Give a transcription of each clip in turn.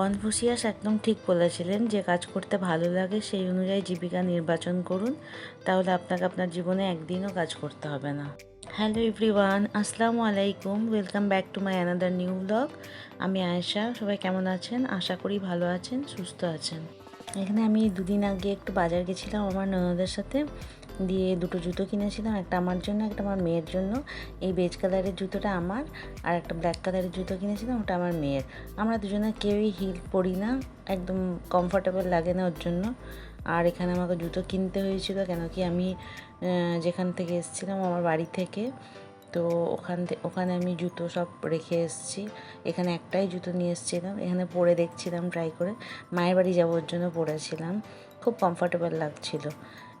Confucius একদম ঠিক বলেছিলেন যে কাজ করতে ভালো লাগে সেই অনুযায়ী জীবিকা নির্বাচন করুন, তাহলে আপনাকে আপনার জীবনে একদিনও কাজ করতে হবে না। হ্যালো এভরিওয়ান আসসালামু আলাইকুম welcome back to my another new blog আমি আয়েশা, সবাই কেমন আছেন? আশা করি ভালো আছেন, সুস্থ আছেন। এখানে আমি দুদিন আগে একটু বাজার গেছিলাম আমার ননদের সাথে। দিয়ে দুটো জুতো কিনেছিলাম, একটা আমার জন্য, একটা আমার মেয়ের জন্য। এই বেজ কালারের জুতোটা আমার, আর একটা ব্ল্যাক কালারের জুতো কিনেছিলাম, ওটা আমার মেয়ের। আমরা দুজনে কেউই হিল পরি না, একদম কমফোর্টেবল লাগে না ওর জন্য। আর এখানে আমাকে জুতো কিনতে হয়েছিল কেন কি আমি যেখান থেকে এসেছিলাম, আমার বাড়ি থেকে। তো ওখান থেকে ওখানে আমি জুতো সব রেখে এসেছি। এখানে একটাই জুতো নিয়ে এসেছিলাম, এখানে পরে দেখছিলাম ট্রাই করে। মায়ের বাড়ি যাওয়ার জন্য পরেছিলাম। খুব কমফোর্টেবল লাগছিল।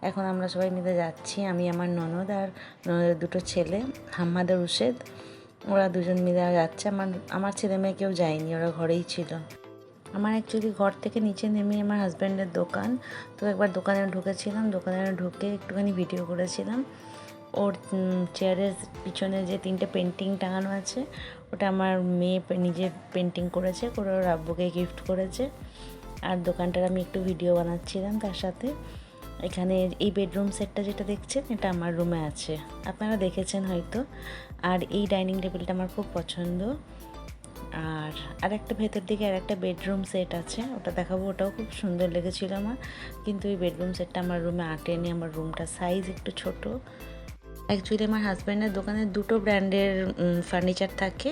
এখন আমরা সবাই মিলে যাচ্ছি, আমি, আমার ননদ আর ননদের দুটো ছেলে হাম্মাদ আর রুশেদ ওরা দুজন মিলে যাচ্ছে। আমার আমার ছেলে মেয়ে কেউ যায়নি, ওরা ঘরেই ছিল। আমার অ্যাকচুয়ালি ঘর থেকে নিচে নেমে আমার হাজব্যান্ডের দোকান। তো একবার দোকানে ঢুকেছিলাম, দোকানে ঢুকে একটুখানি ভিডিও করেছিলাম। ওর চেয়ারের পিছনে যে তিনটে পেন্টিং টাঙানো আছে, ওটা আমার মেয়ে নিজে পেন্টিং করেছে, করে ওর আব্বুকে গিফট করেছে। আর দোকানটার আমি একটু ভিডিও বানাচ্ছিলাম তার সাথে। এখানে এই বেডরুম সেটটা যেটা দেখছেন, এটা আমার রুমে আছে। আপনারা দেখেছেন হয়তো। আর এই ডাইনিং টেবিলটা আমার খুব পছন্দ। আর আর একটা ভেতর দিকে আর একটা বেডরুম সেট আছে। ওটা দেখাবো, ওটাও খুব সুন্দর লেগেছিল আমার। কিন্তু এই বেডরুম সেটটা আমার রুমে আটেনি, আমার রুমটা সাইজ একটু ছোট। অ্যাকচুয়ালি আমার হাজব্যান্ডের দোকানে দুটো ব্র্যান্ডের ফার্নিচার থাকে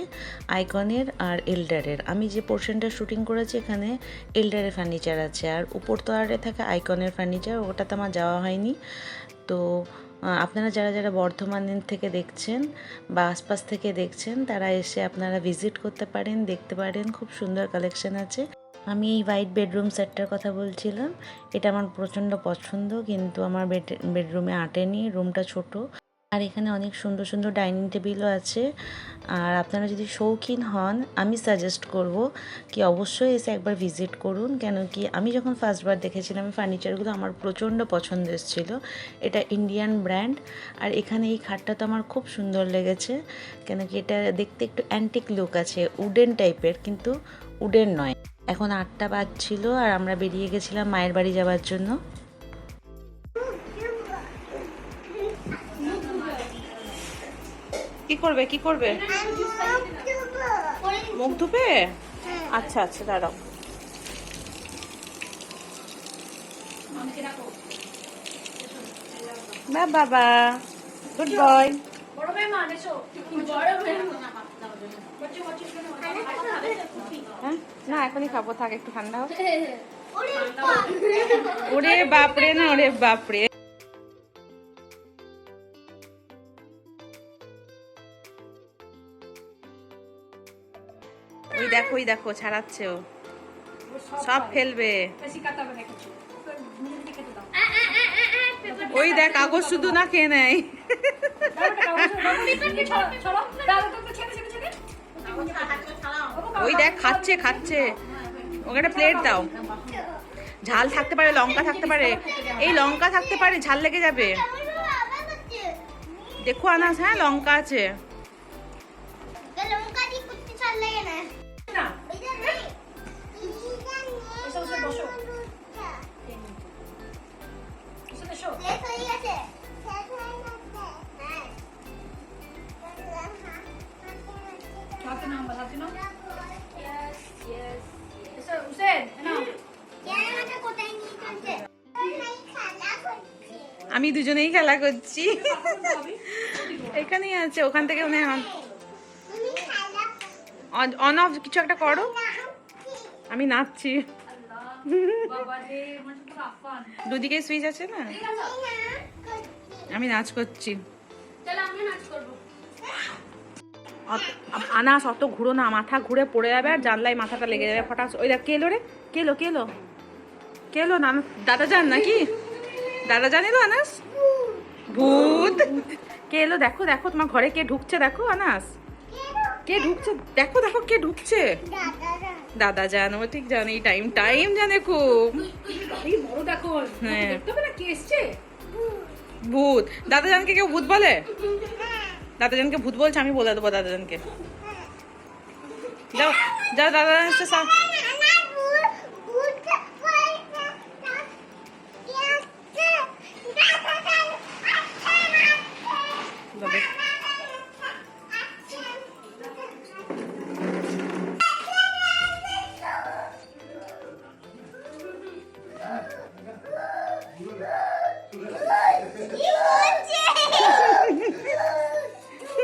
আইকনের আর এল্ডারের আমি যে পোর্শনটা শুটিং করেছি, এখানে এল্ডারের ফার্নিচার আছে। আর উপর তলারে থাকে আইকনের ফার্নিচার ওটাতে আমার যাওয়া হয়নি। তো আপনারা যারা যারা বর্ধমান থেকে দেখছেন বা আশপাশ থেকে দেখছেন, তারা এসে আপনারা ভিজিট করতে পারেন, দেখতে পারেন। খুব সুন্দর কালেকশন আছে। আমি এই হোয়াইট বেডরুম সেটটার কথা বলছিলাম। এটা আমার প্রচণ্ড পছন্দ, কিন্তু আমার বেড বেডরুমে আটেনি রুমটা ছোট। আর এখানে অনেক সুন্দর সুন্দর ডাইনিং টেবিলও আছে। আর আপনারা যদি শৌখিন হন, আমি সাজেস্ট করব কি অবশ্যই এসে একবার ভিজিট করুন। কেন কি আমি যখন ফার্স্টবার দেখেছিলাম ফার্নিচারগুলো আমার প্রচণ্ড পছন্দ এসেছিল। এটা ইন্ডিয়ান ব্র্যান্ড আর এখানে এই খাটটা তো আমার খুব সুন্দর লেগেছে। কেন কি এটা দেখতে একটু অ্যান্টিক লুক আছে উডেন টাইপের কিন্তু উডেন নয়। এখন আটটা বাজছিল আর আমরা বেরিয়ে গেছিলাম মায়ের বাড়ি যাওয়ার জন্য। করবে? কি করবে? মুখ ধুবে? আচ্ছা আচ্ছা দাঁড়াও। বা বাবা। গুড বয় হ্যাঁ না এখনই খাব থাক একটু ঠান্ডা হোক। ওরে বাপরে না ওরে বাপরে। ওই দেখো ওই দেখো ছাড়াচ্ছে ও সব ফেলবে। ওই দেখ কাগজ শুধু না খেয়ে নেয়। ওই দেখ, খাচ্ছে খাচ্ছে। ওকে একটা প্লেট দাও। ঝাল থাকতে পারে, লঙ্কা থাকতে পারে। এই লঙ্কা থাকতে পারে, ঝাল লেগে যাবে। দেখো, আনাস হ্যাঁ লঙ্কা আছে। আমি দুজনেই খেলা করছি। এখানেই আছে, ওখান থেকে মনে অন অফ কিছু একটা করো। আমি নাচছি। দুদিকে সুইচ আছে না? আমি নাচ করছি। আনাস, অত ঘুরো না, মাথা ঘুরে পড়ে যাবে আর জানলায় মাথাটা লেগে যাবে ফটাস। ওই দেখ, কেলো রে? কেলো কেলো? কেলো না দাদা যান নাকি? দাদা জানি তো আনাস? ভূত। কে এলো? দেখো দেখো তোমার ঘরে কে ঢুকছে? দেখো আনাস। কে ঢুকছে? দেখো দেখো কে ঢুকছে? দাদা জানো ঠিক জানি টাইম টাইম জানে খুব। হ্যাঁ। ভূত। দাদাজানকে কেউ ভূত বলে? দাদাজানকে ভূত বলছে আমি বলে দেবো দাদাজানকে যাও যাও দাদাজান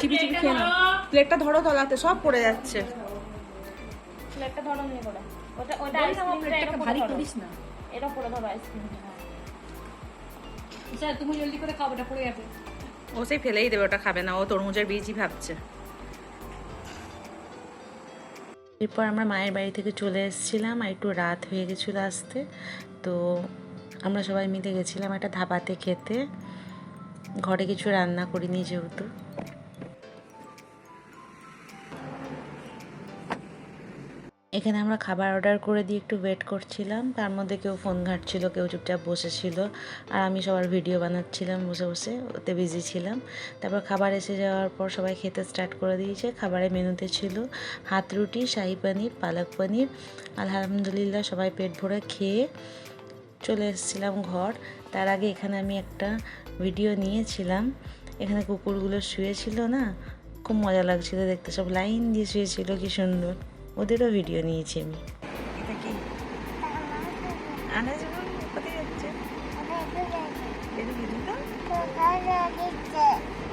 চিপি চিপি খেয়ে নাও। প্লেটটা ধরো তলাতে সব পড়ে যাচ্ছে। প্লেটটা ধরো নিয়ে করে ওটা ওটা বলিস প্লেটটাকে ভারী করিস না। এটা পরে ধরো আইসক্রিমটা হ্যাঁ। স্যার তুমি জলদি করে খাবারটা পড়ে যাবে। ও সেই ফেলেই দেবে ওটা খাবে না। ও তরমুজের বীজই ভাবছে। এরপর আমরা মায়ের বাড়ি থেকে চলে এসেছিলাম আর একটু রাত হয়ে গেছিল আসতে। তো আমরা সবাই মিলে গেছিলাম একটা ধাবাতে খেতে। ঘরে কিছু রান্না করিনি যেহেতু। এখানে আমরা খাবার অর্ডার করে দিয়ে একটু ওয়েট করছিলাম, তার মধ্যে কেউ ফোন ঘাটছিল, কেউ চুপচাপ বসেছিল, আর আমি সবার ভিডিও বানাচ্ছিলাম বসে বসে, ওতে বিজি ছিলাম। তারপর খাবার এসে যাওয়ার পর সবাই খেতে স্টার্ট করে দিয়েছে, খাবারের মেনুতে ছিল হাত রুটি, শাহি পনির, পালক পনির, আলহামদুলিল্লাহ সবাই পেট ভরে খেয়ে চলে এসেছিলাম ঘর। তার আগে এখানে আমি একটা ভিডিও নিয়েছিলাম। এখানে কুকুরগুলো শুয়েছিল না? খুব মজা লাগছিল দেখতে। সব লাইন দিয়ে শুয়েছিল, কি সুন্দর। ওদেরও ভিডিও নিয়েছি আমি।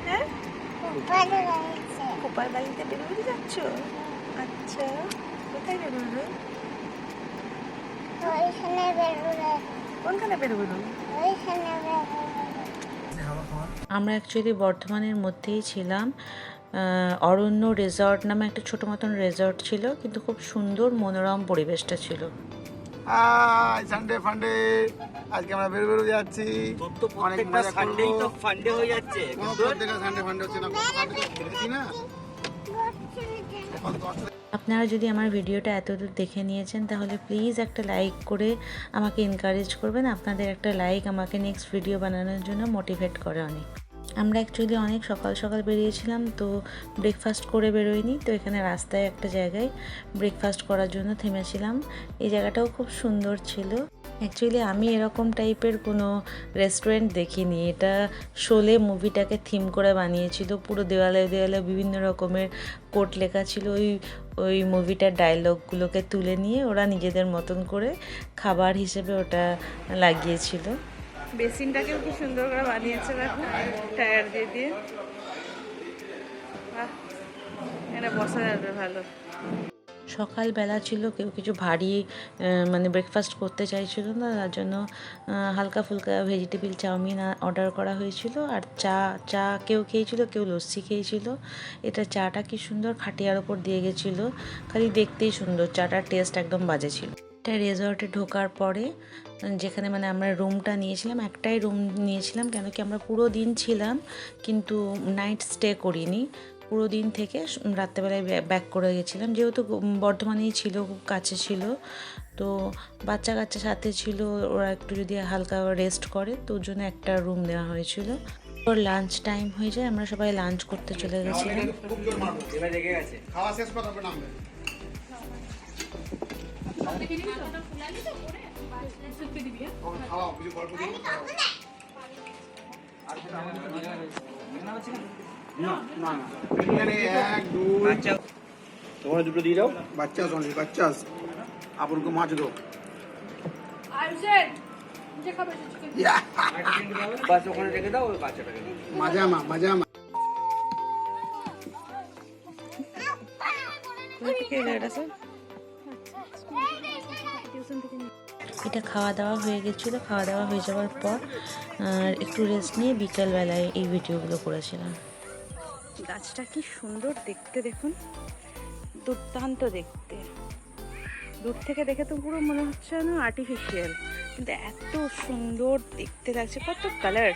হ্যাঁ? আচ্ছা কোথায় বেরোলো। কোনখানে আমরা অ্যাকচুয়ালি বর্ধমানের মধ্যেই ছিলাম। অরণ্য রেজর্ট নামে একটা ছোটো মতন রেজর্ট ছিল কিন্তু খুব সুন্দর মনোরম পরিবেশটা ছিল। সানডে ফান্ডে আজকে আমরা বেরো বেরো যাচ্ছি। তো অনেক প্রত্যেকটা সানডেই তো ফান্ডে হয়ে যাচ্ছে। কোনো প্রত্যেকটা সানডে ফান্ডে হচ্ছে না কত সানডে তো না। কত কষ্ট আপনারা যদি আমার ভিডিওটা এতদূর দেখে নিয়েছেন, তাহলে প্লিজ একটা লাইক করে আমাকে এনকারেজ করবেন। আপনাদের একটা লাইক আমাকে নেক্সট ভিডিও বানানোর জন্য মোটিভেট করে অনেক। আমরা অ্যাকচুয়ালি অনেক সকাল সকাল বেরিয়েছিলাম, তো ব্রেকফাস্ট করে বেরোয়নি, তো এখানে রাস্তায় একটা জায়গায় ব্রেকফাস্ট করার জন্য থেমেছিলাম। এই জায়গাটাও খুব সুন্দর ছিল। অ্যাকচুয়ালি আমি এরকম টাইপের কোনো রেস্টুরেন্ট দেখিনি। এটা শোলে মুভিটাকে থিম করে বানিয়েছিল। পুরো দেওয়ালে দেওয়ালে বিভিন্ন রকমের কোট লেখা ছিল। ওই ওই মুভিটার ডায়লগগুলোকে তুলে নিয়ে ওরা নিজেদের মতন করে খাবার হিসেবে ওটা লাগিয়েছিল। বেসিনটাকেও কি সুন্দর করে বানিয়েছে দেখো। টায়ার দিয়ে দিয়ে। এটা বসা যাবে ভালো। সকালবেলা ছিল, কেউ কিছু ভারী মানে ব্রেকফাস্ট করতে চাইছিল না, তার জন্য হালকা ফুলকা ভেজিটেবিল চাউমিন অর্ডার করা হয়েছিল। আর চা চা কেউ খেয়েছিল, কেউ লস্যি খেয়েছিল। এটা চাটা কি সুন্দর খাটিয়ার ওপর দিয়ে গেছিল, খালি দেখতেই সুন্দর, চাটার টেস্ট একদম বাজে ছিল। একটা রেজর্টে ঢোকার পরে, যেখানে মানে আমরা রুমটা নিয়েছিলাম, একটাই রুম নিয়েছিলাম, কেন কি আমরা পুরো দিন ছিলাম, কিন্তু নাইট স্টে করিনি। পুরো দিন থেকে রাত্রেবেলায় ব্যাক করে গেছিলাম। যেহেতু বর্ধমানেই ছিল খুব কাছে ছিল। তো বাচ্চা কাচ্চা সাথে ছিল ওরা একটু যদি হালকা রেস্ট করে তো ওর জন্য একটা রুম দেওয়া হয়েছিল। ওর লাঞ্চ টাইম হয়ে যায় আমরা সবাই লাঞ্চ করতে চলে গেছিলাম। খাওয়া শেষ কথা তোমরা দুটো দিয়ে দাও। বাচ্চা শোনি বাচ্চা আপনাকে মাছ বাস ওখানে রেখে দাও ওই বাচ্চাটাকে মজা মা মজা মা এটা খাওয়া দাওয়া হয়ে গেছিল খাওয়া দাওয়া হয়ে যাওয়ার পর আর একটু রেস্ট নিয়ে বিকেলবেলায় এই ভিডিওগুলো করেছিলাম। গাছটা কি সুন্দর দেখতে দেখুন। দুর্দান্ত দেখতে। দূর থেকে দেখে তো পুরো মনে হচ্ছে যেন আর্টিফিশিয়াল কিন্তু এত সুন্দর দেখতে লাগছে, কত কালার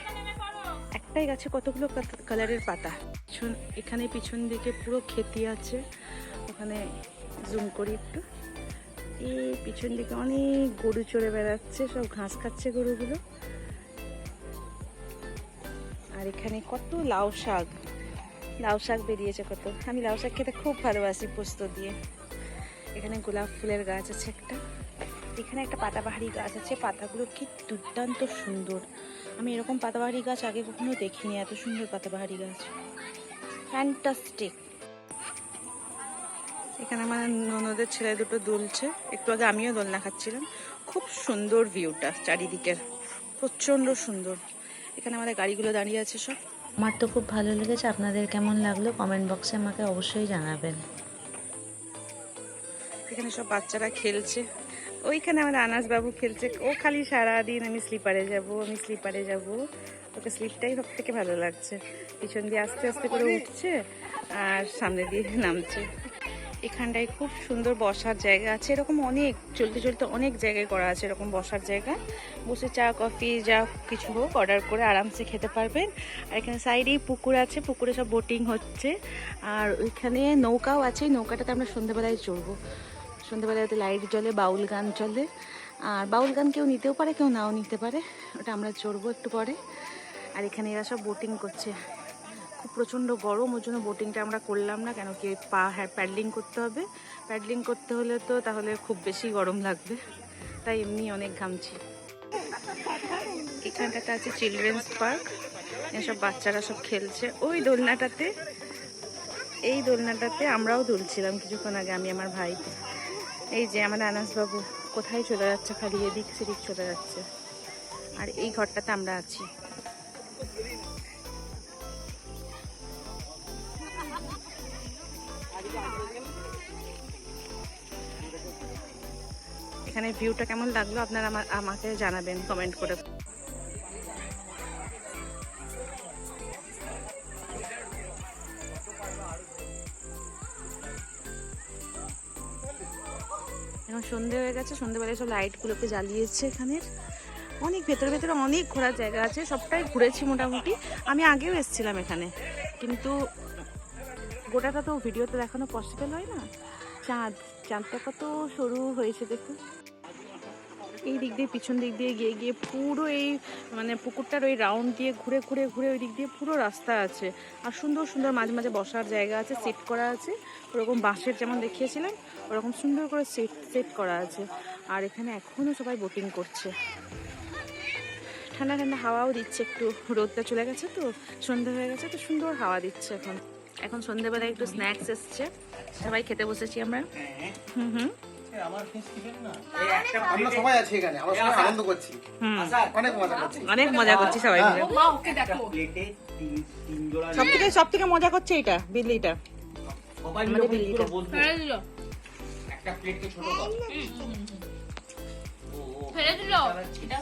একটাই গাছে কতগুলো কালারের পাতা। পিছন, এখানে পিছন দিকে পুরো খেতি আছে। ওখানে জুম করি একটু। এই পিছন দিকে অনেক গরু চড়ে বেড়াচ্ছে, সব ঘাস খাচ্ছে গরুগুলো। আর এখানে কত লাউ শাক। লাউ শাক বেরিয়েছে কত। আমি লাউ শাক খেতে খুব ভালোবাসি পোস্ত দিয়ে। এখানে গোলাপ ফুলের গাছ আছে একটা। এখানে একটা পাতাবাহারি গাছ আছে। পাতাগুলো কি দুর্দান্ত সুন্দর। আমি এরকম পাতাবাহারি গাছ আগে কখনো দেখিনি, এত সুন্দর পাতাবাহারি গাছ। ফ্যান্টাস্টিক এখানে আমার ননদের ছেলে দুটো দুলছে। একটু আগে আমিও দোলনা খাচ্ছিলাম। খুব সুন্দর ভিউটা চারিদিকের। প্রচণ্ড সুন্দর। এখানে আমাদের গাড়িগুলো দাঁড়িয়ে আছে সব। আমার তো খুব ভালো লেগেছে। আপনাদের কেমন লাগল কমেন্ট বক্সে আমাকে অবশ্যই জানাবেন। এখানে সব বাচ্চারা খেলছে। ওইখানে আমার আনাস বাবু খেলছে। ও খালি সারাদিন আমি স্লিপারে যাব আমি স্লিপারে যাব। ওকে স্লিপটাই সব থেকে ভালো লাগছে। পিছন দিয়ে আস্তে আস্তে করে উঠছে আর সামনে দিয়ে নামছে। এখানটায় খুব সুন্দর বসার জায়গা আছে। এরকম অনেক, চলতে চলতে অনেক জায়গায় করা আছে এরকম বসার জায়গা। বসে চা, কফি, যা কিছু হোক অর্ডার করে আরামসে খেতে পারবেন। আর এখানে সাইডেই পুকুর আছে, পুকুরে সব বোটিং হচ্ছে। আর ওইখানে নৌকাও আছে নৌকাটাতে আমরা সন্ধ্যেবেলায় চড়বো। সন্ধ্যেবেলাতে লাইট জ্বলে, বাউল গান চলে। আর বাউল গান কেউ নিতেও পারে, কেউ নাও নিতে পারে। ওটা আমরা চড়বো একটু পরে। আর এখানে এরা সব বোটিং করছে। খুব প্রচণ্ড গরম, ওর জন্য বোটিংটা আমরা করলাম না, কেন কি পা হ্যাঁ প্যাডলিং করতে হবে। প্যাডলিং করতে হলে তো তাহলে খুব বেশি গরম লাগবে। তাই এমনি অনেক ঘামছি। এখানটাতে আছে চিলড্রেন্স পার্ক এসব বাচ্চারা সব খেলছে। ওই দোলনাটাতে, এই দোলনাটাতে আমরাও দুলছিলাম কিছুক্ষণ আগে, আমি, আমার ভাই। এই যে আমাদের আনাসবাবু কোথায় চলে যাচ্ছে খালি, এদিক সেদিক চলে যাচ্ছে। আর এই ঘরটাতে আমরা আছি। এখানে ভিউটা কেমন লাগল আপনারা আমা- আমাকে জানাবেন কমেন্ট করে। এখন সন্ধে হয়ে গেছে সন্ধেবেলায় সব লাইটগুলোকে জ্বালিয়েছে এখানের। অনেক ভেতরে ভেতরে অনেক ঘোরার জায়গা আছে, সবটাই ঘুরেছি মোটামুটি। আমি আগেও এসেছিলাম এখানে, কিন্তু গোটাটা তো ভিডিওতে দেখানো পসিবল হয় না। চাঁদ, চাঁদটা কত সরু হয়েছে দেখুন। এই দিক দিয়ে, পিছন দিক দিয়ে গিয়ে গিয়ে পুরো এই মানে পুকুরটার ওই রাউন্ড দিয়ে ঘুরে ঘুরে ঘুরে ওই দিক দিয়ে পুরো রাস্তা আছে। আর সুন্দর সুন্দর মাঝে মাঝে বসার জায়গা আছে সেট করা আছে। ওরকম বাঁশের যেমন দেখিয়েছিলাম, ওরকম সুন্দর করে সেট সেট করা আছে। আর এখানে এখনও সবাই বোটিং করছে। ঠান্ডা ঠান্ডা হাওয়াও দিচ্ছে একটু, রোদটা চলে গেছে তো, সন্ধে হয়ে গেছে তো সুন্দর হাওয়া দিচ্ছে এখন। এখন সন্ধেবেলায় একটু স্ন্যাক্স এসছে। সবাই খেতে বসেছি আমরা। হুম হুম। এই একটা আমরা সবাই আছি এখানে আমরা সবাই আনন্দ করছি। অনেক মজা করছি। অনেক মজা করছি সবাই মিলে। ও মা ওকে দেখো। প্লেটে তিন তিন জোড়া সব থেকে সব থেকে মজা করছে এটা বিল্লিটা। সবাই মিলে বিল্লিটা। বসবো ফেলে দিল। একটা প্লেটকে ছোট কর। ও ও ফেলে দিল। এটাও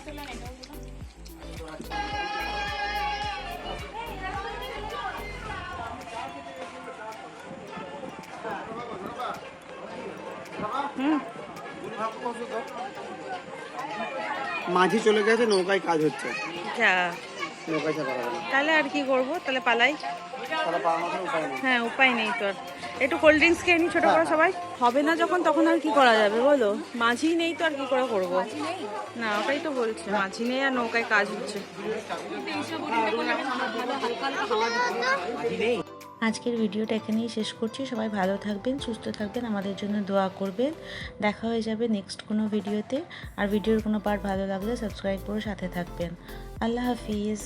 মাঝি চলে গেছে নৌকায় কাজ হচ্ছে। নৌকায় চাপা তাহলে আর কি করব? তাহলে পালাই। তারা হ্যাঁ উপায় নেই তো আর। একটু কোল্ড ড্রিঙ্কস খেয়ে নি ছোট করে সবাই। হবে না যখন তখন আর কি করা যাবে বলো? মাঝি নেই তো আর কি করে করব? না ওটাই তো বলছে। মাঝি নেই আর নৌকায় কাজ হচ্ছে। আজকের ভিডিওটা এখানেই শেষ করছি। সবাই ভালো থাকবেন, সুস্থ থাকবেন, আমাদের জন্য দোয়া করবেন। দেখা হয়ে যাবে নেক্সট কোনো ভিডিওতে। আর ভিডিওর কোনো পার্ট ভালো লাগলে সাবস্ক্রাইব করে সাথে থাকবেন। আল্লাহ হাফিজ।